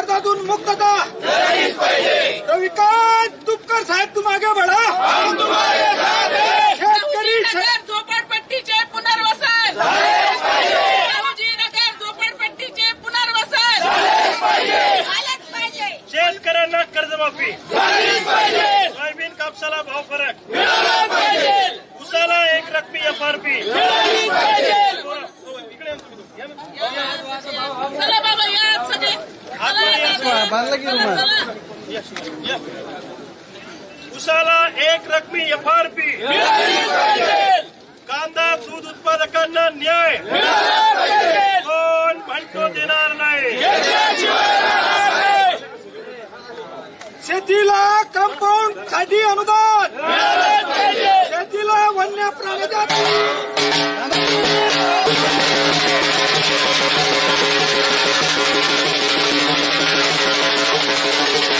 कर्जातून मुक्तता. रविकांत तुपकर साहेब तुम आगे बढ़ा. शेतकरी नगर झोपडपट्टीचे पुनर्वसन. नगर झोपडपट्टीचे पुनर्वसन. शेतकऱ्यांना कर्जमाफी. सोयाबीन कापसाला भाव फरक. उसाला एक रकमी एफ आर पी. चला बाबा या सगळे. उसाला एक रकमी एफ आर पी. कांदा दूध उत्पादकांना न्याय. कोण म्हणतो देणार नाही? शेतीला कंपाऊंडसाठी अनुदान. शेतीला वन्य प्राण्याच्या you. Gracias.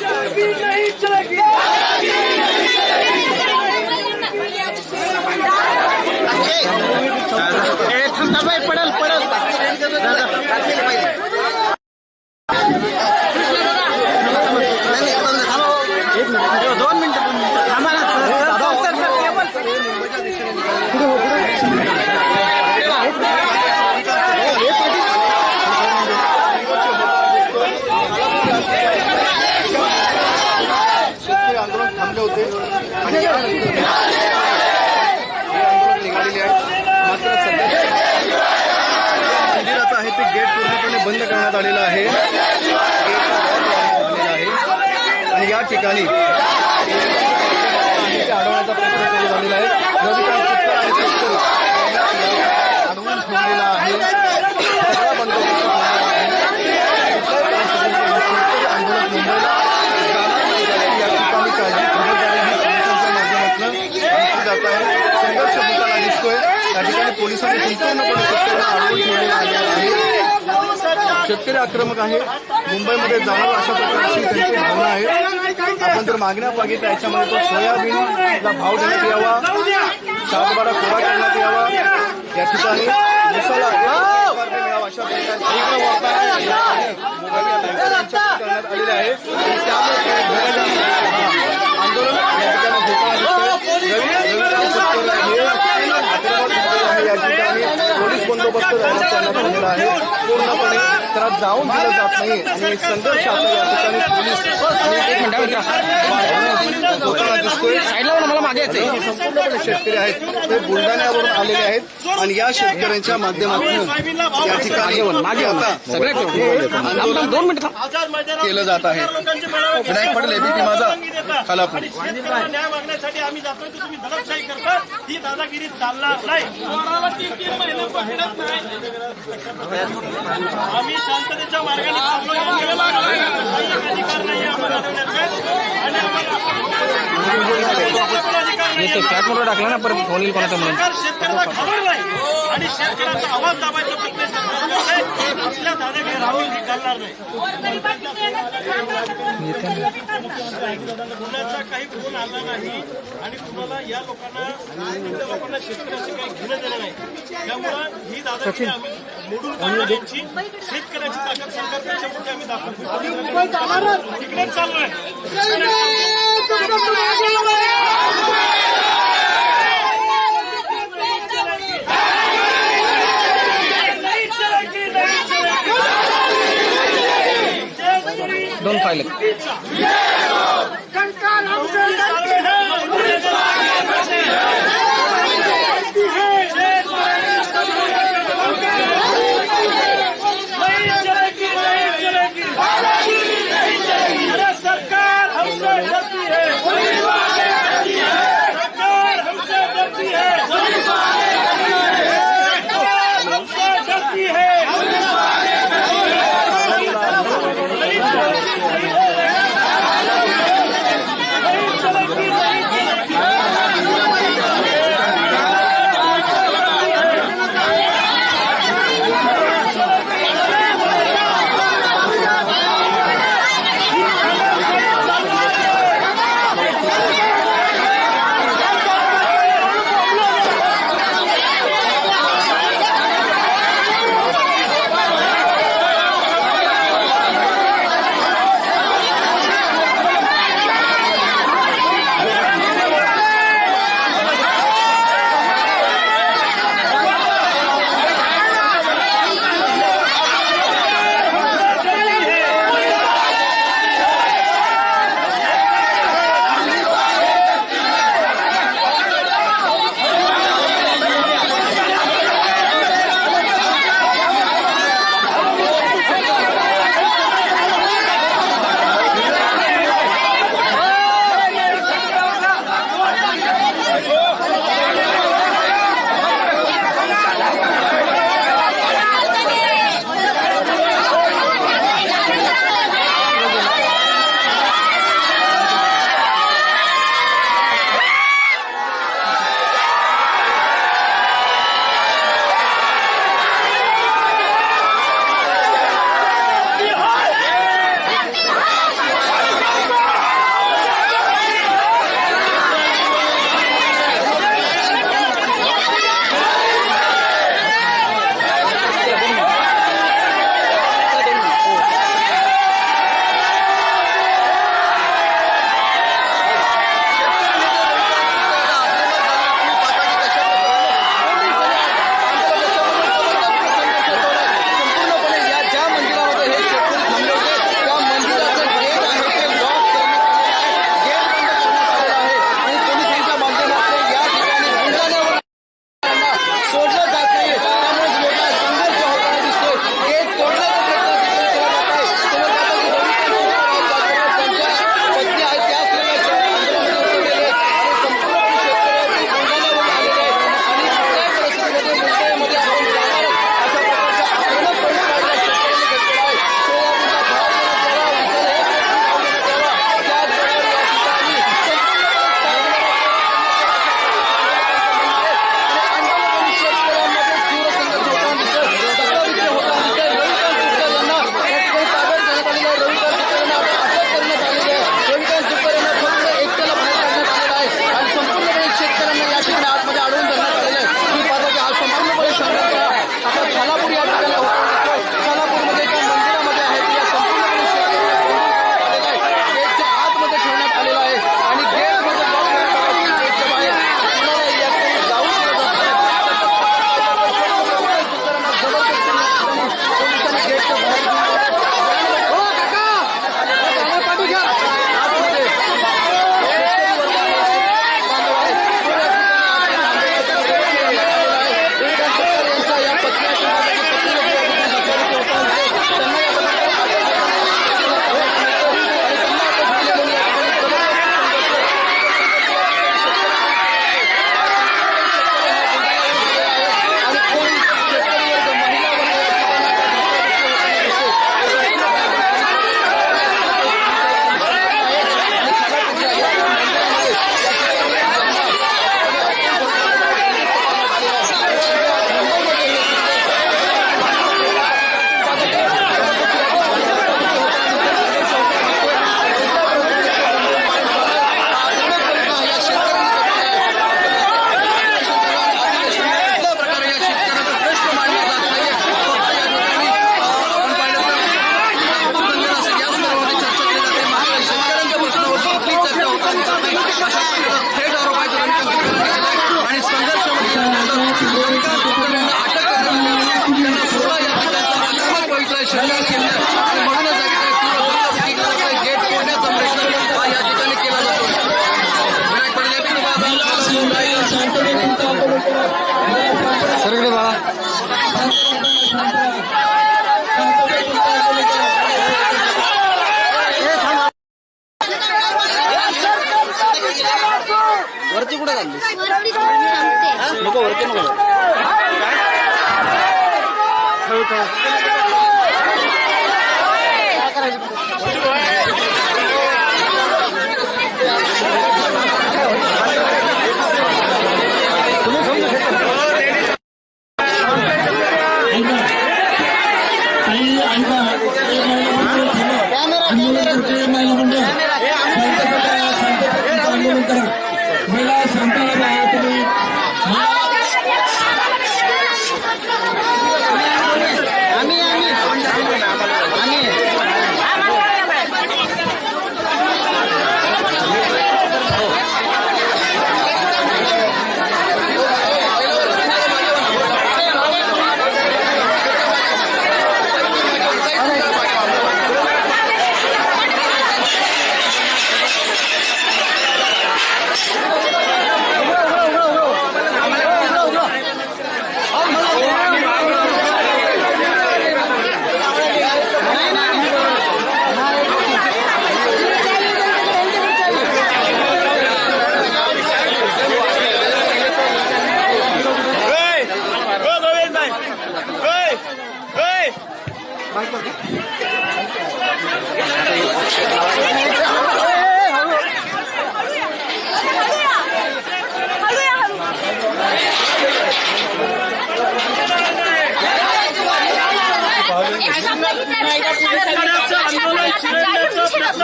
चलेगी नहीं चलेगी शेतकरी आंदोलन थांबले होते आणि या हे आंदोलन निघालेले आहे मात्र सध्या मंदिराचं आहे ते गेट पूर्णपणे बंद करण्यात आलेला आहे. आणि या ठिकाणी अडवण्याचा प्रयत्न केला झालेला आहे. अडवून ठेवलेला आहे. सगळा बंदोबस्त आंदोलन मुंबईला या ठिकाणी काळजी खबरदारी ही पोलिसांच्या माध्यमातून घेतली जात आहे संघर्ष होताना दिसतोय त्या ठिकाणी पोलिसांनी संपूर्णपणे शेतकऱ्यांना अडवून ठेवलेला आहे. शेतकरी आक्रमक आहे. मुंबईमध्ये जाणार अशा प्रकारची त्यांची भावना आहे. आपण जर मागण्या बघितल्या याच्यामध्ये तो सोयाबीनला भाव देण्यात यावा. सातबारा कोरा करण्यात यावा. या ठिकाणी मसाला मिळावा अशा प्रकारची करण्यात आलेले आहे आणि त्यामुळे हा आंदोलन या ठिकाणी धोका दिसतोय रवी रविकांत शेतकरी हे आक्रमक झालेले आहे या ठिकाणी करण्यात आलेला आहे. पूर्णपणे त्याला जाऊन दिलं जात नाही आणि संघर्ष आता या ठिकाणी पोलीस दिसतोय संपूर्णपणे शेतकरी आहेत. ते बुलढाण्यावरून आलेले आहेत. आणि या शेतकऱ्यांच्या माध्यमातून या ठिकाणी आता आंदोलन दोन मिनिट केलं जात आहे. विनायक पाटील, ABP माझा, खालापूर. न्याय मागण्यासाठी आम्ही जातोय तर तुम्ही दडपशाही करता ही दादागिरी चालणार नाही आम्ही शांततेच्या मार्गाने चाललोय आंदोलनाला काही अधिकार नाही आम्हाला अडवण्याचा. आणि आम्हाला अधिकार नाही फ्लॅटमध्ये टाकला ना परत फोन येईल कोणाचा म्हणून सरकार शेतकऱ्याला खबर नाही आणि शेतकऱ्याचा आवाज दाबायचा प्रयत्न करतंय. असल्या दादागिरी राहून ही चालणार नाही कुणाचा काही फोन आला नाही आणि कुणाला या लोकांना लोकांना शेतकऱ्याशी काही घेणं देणं नाही त्यामुळं ही दादागिरी आम्ही मोडून काढणार यांची शेतकऱ्याची ताकद सरकारपेक्षा मोठी आम्ही दाखवतो तिकडेच चाललोय दोन फाईल सरकार हमसे डरती है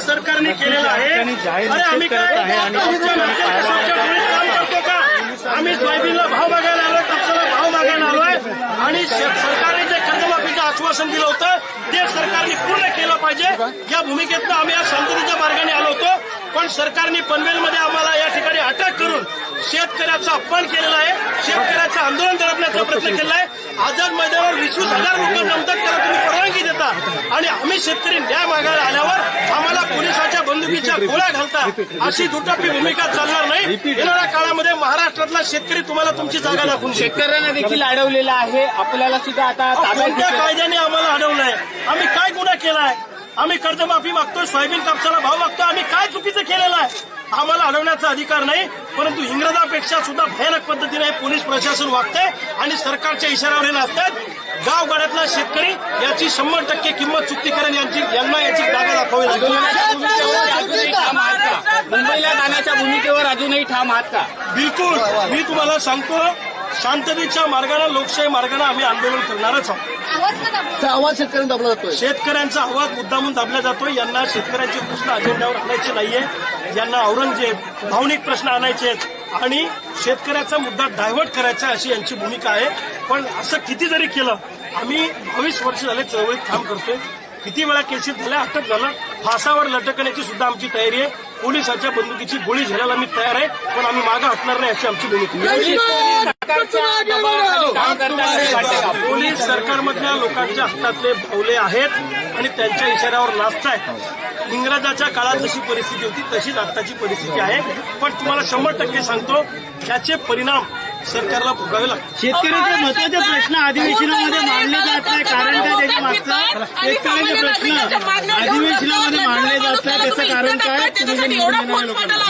सरकारने केलेला आहे. अरे आम्ही काय आम्ही सोयाबीनला भाव मागायला आलोय कापसाला भाव मागायला आलोय. आणि सरकारने जे कर्जमाफीचं आश्वासन दिलं होतं ते सरकारने पूर्ण केलं पाहिजे. या भूमिकेतनं आम्ही या शांततेच्या मार्गाने आलो होतो. पण सरकारने पनवेलमध्ये आम्हाला या ठिकाणी अटक करून शेतकऱ्याचा अपमान केलेला आहे. शेतकऱ्याचं आंदोलन दडपण्याचा प्रयत्न केला आहे. आझाद मैदानावर वीस वीस हजार लोक जमतात त्याला तुम्ही परवानगी देता. आणि आम्ही शेतकरी न्याय मागायला आल्यावर आम्हाला पोलिसाच्या बंदुकीच्या गोळ्या घालता. अशी दुटापी भूमिका चालणार नाही. येणाऱ्या काळामध्ये महाराष्ट्रातला शेतकरी तुम्हाला तुमची जागा दाखवून. शेतकऱ्यांना देखील अडवलेलं आहे. आपल्याला सुद्धा आता कोणत्या कायद्याने आम्हाला अडवलंय. आम्ही काय गुन्हा केलाय? आम्ही कर्जमाफी मागतोय सोयाबीन कापसाला भाव मागतोय आम्ही काय चुकीचं केलेलं आहे? आम्हाला अडवण्याचा अधिकार नाही परंतु इंग्रजापेक्षा सुद्धा भयानक पद्धतीने पोलीस प्रशासन वागतंय आणि सरकारच्या इशाऱ्यावर हे नाचतात गावगाड्यातला शेतकरी याची शंभर टक्के किंमत चुकती करेल यांची यांना याची जागा दाखवावी लागेल. अजूनही ठाम आहात का मुंबईला जाण्याच्या भूमिकेवर अजूनही ठाम आहात का? बिलकुल. मी तुम्हाला सांगतो शांततेच्या मार्गाने लोकशाही मार्गाने आम्ही आंदोलन करणारच आहोत. आवाज शेतकऱ्यांनी दाबला जातोय. शेतकऱ्यांचा आवाज मुद्दामून दाबला जातोय. यांना शेतकऱ्यांचे प्रश्न अजेंड्यावर आणायचे नाहीये. यांना औरंगजेब भावनिक प्रश्न आणायचे आहेत. आणि शेतकऱ्याचा मुद्दा डायव्हर्ट करायचा अशी यांची भूमिका आहे. पण असं किती जरी केलं आम्ही बावीस वर्ष झाले चळवळीत काम करतोय. किती वेळा केसेस झाल्या अटक झालं. फासावर लटकण्याची सुद्धा आमची तयारी आहे. पोलिसाच्या बंदुकीची गोळी झेलायला आम्ही तयार आहे. पण आम्ही मागं हटणार नाही अशी आमची भूमिका पोलीस सरकारमधल्या लोकांच्या हातातले भावले आहेत. आणि त्यांच्या इशाऱ्यावर नाचतायत इंग्रजाच्या काळात जशी परिस्थिती होती तशीच आत्ताची परिस्थिती आहे. पण तुम्हाला शंभर टक्के सांगतो त्याचे परिणाम सरकारला भोगावे लागतात. शेतकऱ्यांचे महत्त्वाचे प्रश्न अधिवेशनामध्ये मांडले जात नाही कारण काय त्याच्या मागचं? शेतकऱ्यांचे प्रश्न अधिवेशनामध्ये मांडले जात नाही त्याचं कारण काय?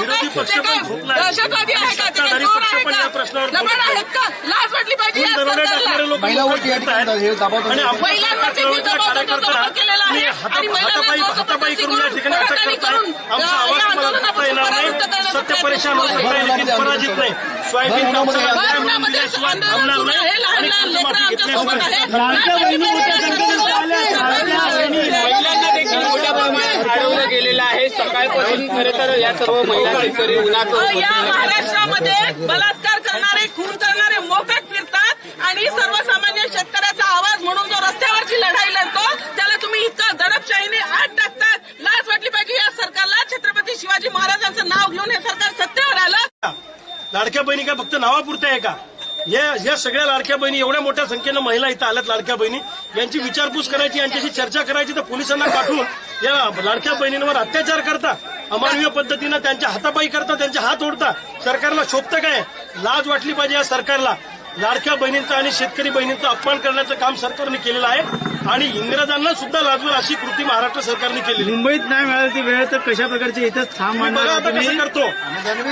विरोधी पक्ष पण झोपला सत्ताधारी पक्ष पण? या प्रश्नावर दरोडे. टाकणारे लोक महिलावरती या ठिकाणी हे आणि महिलांवरती मी दबाव दबाव केलेला आहे. आणि महिलांना करून या ठिकाणी अटक करताय आमचा आवाज तुम्हाला येणार नाही. सत्य पराजित नाही. सोयाबीन थांबणार आणि कर्जमाफी घेतल्याशिवाय महिलांना देखील मोठ्या प्रमाणात अडवलं गेलेलं आहे सकाळपासून खरं तर या सर्व महिला शेतकरी उन्हाचं या महाराष्ट्रामध्ये बलात्कार करणारे खून करणारे फिरतात आणि सर्वसामान्य शेतकऱ्याचा आवाज म्हणून जो रस्त्यावरची लढाई लढतो त्याला तुम्ही इतकं दडपशाहीने आत टाकतात लाज वाटली पाहिजे या सरकारला. छत्रपती शिवाजी महाराजांचं नाव घेऊन हे सरकार सत्तेवर आलं. लाडक्या बहिणी काय फक्त नावापुरतं आहे का? या सगळ्या लाडक्या बहिणी एवढ्या मोठ्या संख्येनं महिला इथं आल्यात लाडक्या बहिणी. यांची विचारपूस करायची यांच्याशी चर्चा करायची तर पोलिसांना पाठवून या लाडक्या बहिणींवर अत्याचार करता. अमानवीय पद्धतीनं त्यांच्या हातापाई करता त्यांचे हात ओढता. सरकारला शोभतं काय? लाज वाटली पाहिजे या सरकारला. लाडक्या बहिणींचा आणि शेतकरी बहिणींचा अपमान करण्याचं काम सरकारने केलेलं आहे. आणि इंग्रजांना सुद्धा लाजवेल अशी कृती महाराष्ट्र सरकारने आहे. मुंबईत नाही मिळाली ती वेळ तर कशा प्रकारची इथंच बघा मांडणार आता कसं करतो.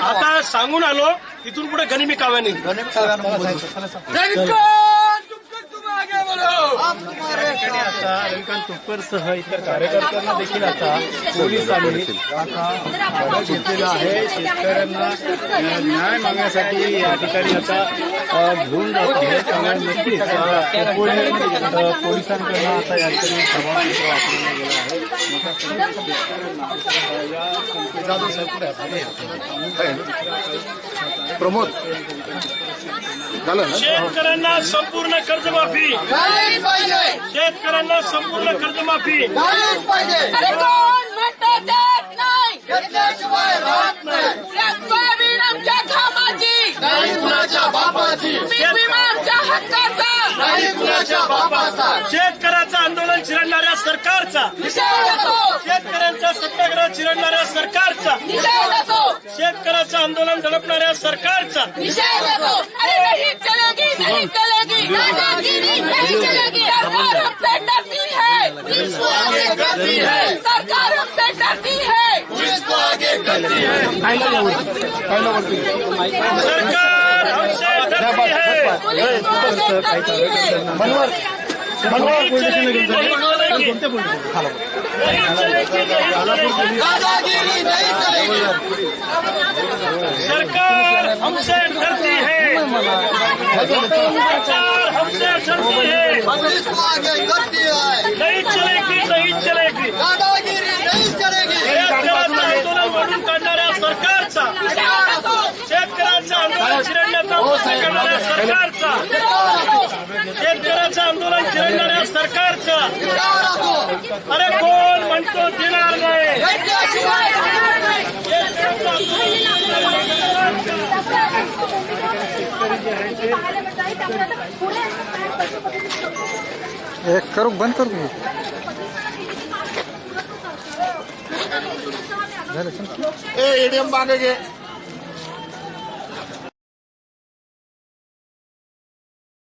आता सांगून आलो इथून पुढे गनिमी काव्याने. आता रविकांत तुपकरसह इतर कार्यकर्त्यांना देखील आता पोलिसांनी आता ताब्यात घेतलेलं आहे शेतकऱ्यांना न्याय मागण्यासाठी या ठिकाणी आता घेऊन जात आहेत आणि नक्कीच पोलिसांकडनं आता या ठिकाणी वापरलं गेलं आहे. या प्रमोद झालं शेतकऱ्यांना संपूर्ण कर्जमाफी. पाहिजे. शेतकऱ्यांना संपूर्ण कर्जमाफी. पाहिजे. सोयाबीन आमच्या बापाची. हक्काचा शेतकऱ्याचं आंदोलन चिरडणाऱ्या सरकारचा. शेतकऱ्यांचा सत्याग्रह चिरडणाऱ्या सरकारचा. शेतकऱ्याचं आंदोलन दडपणाऱ्या सरकारचा. निषेध असो. अरे नहीं चलेगी नहीं चलेगी. दादागिरी नहीं चलेगी. सरकार है? है? है है है है मनवर मनोहर पोलीस स्टेशनला घेऊन जाते कोणत्या पोलीस सरकार हमसे डरती है। सरकार हमसे डरती है। है नहीं चलेगी नहीं चलेगी दादागिरी नहीं चलेगी शेतकऱ्याचं आंदोलन मोडून काढणाऱ्या सरकारचा शेतकऱ्याचं आंदोलन चिरडण्याचा प्रयत्न करणाऱ्या सरकारचा. शेतकऱ्याचं आंदोलन चिरडणाऱ्या सरकारचा. अरे कोण म्हणतो देणार नाही? एक करू बंद कर तुम्ही. एडीएम मागे घे